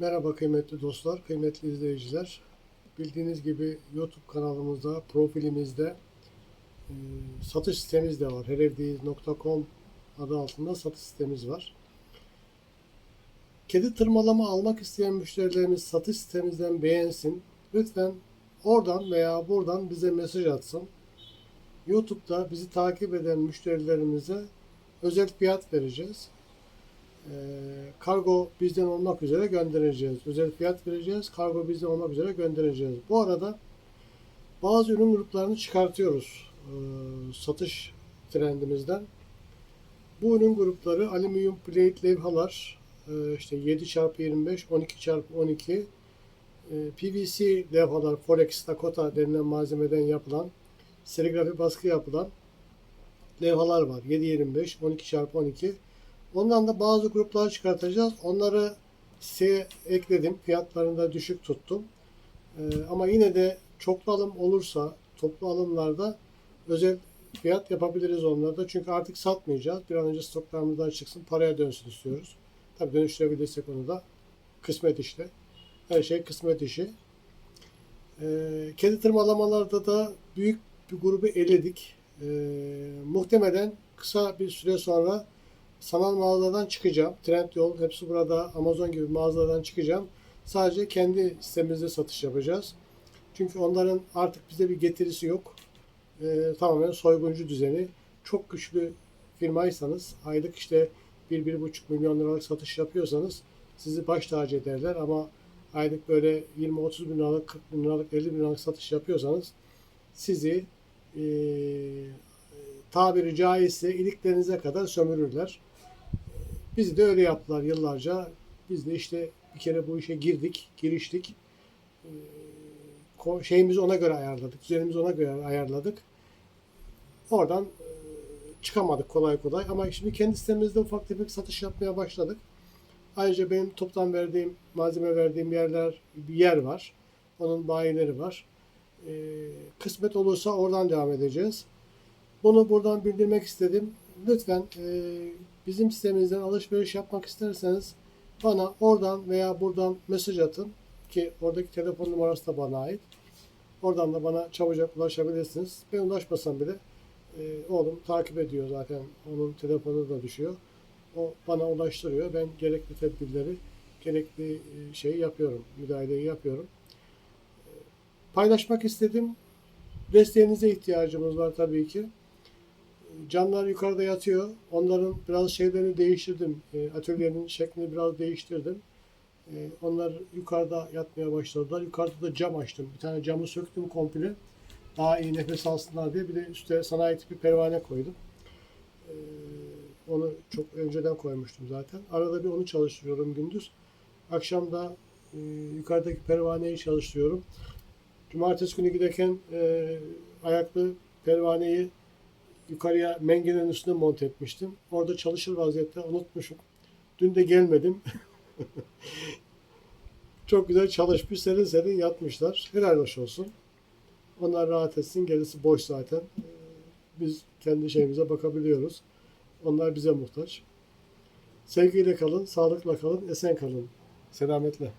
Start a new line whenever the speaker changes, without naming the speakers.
Merhaba kıymetli dostlar, kıymetli izleyiciler. Bildiğiniz gibi YouTube kanalımızda, profilimizde e, satış sitemiz de var. herevdeyiz.com adı altında satış sitemiz var. Kedi tırmalama almak isteyen müşterilerimiz satış sitemizden beğensin. Lütfen oradan veya buradan bize mesaj atsın. YouTube'da bizi takip eden müşterilerimize özel fiyat vereceğiz. Ee, kargo bizden olmak üzere göndereceğiz. Özel fiyat vereceğiz. Kargo bizden olmak üzere göndereceğiz. Bu arada bazı ürün gruplarını çıkartıyoruz ee, satış trendimizden. Bu ürün grupları alüminyum plate levhalar, e, işte 7x25, 12x12, e, PVC levhalar, Forex, Dakota denilen malzemeden yapılan, serigrafi baskı yapılan levhalar var. 7x25, 12x12. Ondan da bazı gruplar çıkartacağız. Onları siteye ekledim. Fiyatlarını da düşük tuttum. Ee, ama yine de çoklu alım olursa toplu alımlarda özel fiyat yapabiliriz onlarda. Çünkü artık satmayacağız. Bir an önce stoklarımızdan çıksın. Paraya dönsün istiyoruz. Tabii dönüştürebilirsek onu da kısmet işte. Her şey kısmet işi. Ee, kedi tırmalamalarda da büyük bir grubu eledik. Ee, muhtemelen kısa bir süre sonra sanal mağazadan çıkacağım. Trendyol, hepsi burada Amazon gibi mağazalardan çıkacağım. Sadece kendi sitemizde satış yapacağız. Çünkü onların artık bize bir getirisi yok. Ee, tamamen soyguncu düzeni. Çok güçlü firmaysanız, aylık işte 1-1,5 milyon liralık satış yapıyorsanız sizi baş tacı ederler ama aylık böyle 20-30 bin liralık, 40 bin liralık, 50 bin liralık satış yapıyorsanız sizi e, tabiri caizse iliklerinize kadar sömürürler. Bizi de öyle yaptılar yıllarca. Biz de işte bir kere bu işe girdik, giriştik. Ee, şeyimizi ona göre ayarladık, düzenimizi ona göre ayarladık. Oradan e, çıkamadık kolay kolay ama şimdi kendi sitemizde ufak tefek satış yapmaya başladık. Ayrıca benim toptan verdiğim, malzeme verdiğim yerler, bir yer var. Onun bayileri var. Ee, kısmet olursa oradan devam edeceğiz. Bunu buradan bildirmek istedim. Lütfen e, bizim sitemizden alışveriş yapmak isterseniz bana oradan veya buradan mesaj atın ki oradaki telefon numarası da bana ait. Oradan da bana çabucak ulaşabilirsiniz. Ben ulaşmasam bile e, oğlum takip ediyor zaten. Onun telefonu da düşüyor. O bana ulaştırıyor. Ben gerekli tedbirleri, gerekli e, şeyi yapıyorum. Müdahaleyi yapıyorum. E, Paylaşmak istedim. Desteğinize ihtiyacımız var tabii ki. Canlar yukarıda yatıyor. Onların biraz şeylerini değiştirdim. E, Atölyenin şeklini biraz değiştirdim. E, Onlar yukarıda yatmaya başladılar. Yukarıda da cam açtım. Bir tane camı söktüm komple. Daha iyi nefes alsınlar diye. Bir de üstte sanayi tipi pervane koydum. E, Onu çok önceden koymuştum zaten. Arada bir onu çalıştırıyorum gündüz. Akşam da e, yukarıdaki pervaneyi çalıştırıyorum. Cumartesi günü giderken e, ayaklı pervaneyi yukarıya mengenenin üstüne monte etmiştim. Orada çalışır vaziyette unutmuşum. Dün de gelmedim. Çok güzel çalışmış, serin serin yatmışlar. Helal hoş olsun. Onlar rahat etsin, gerisi boş zaten. Ee, Biz kendi şeyimize bakabiliyoruz. Onlar bize muhtaç. Sevgiyle kalın, sağlıkla kalın, esen kalın. Selametle.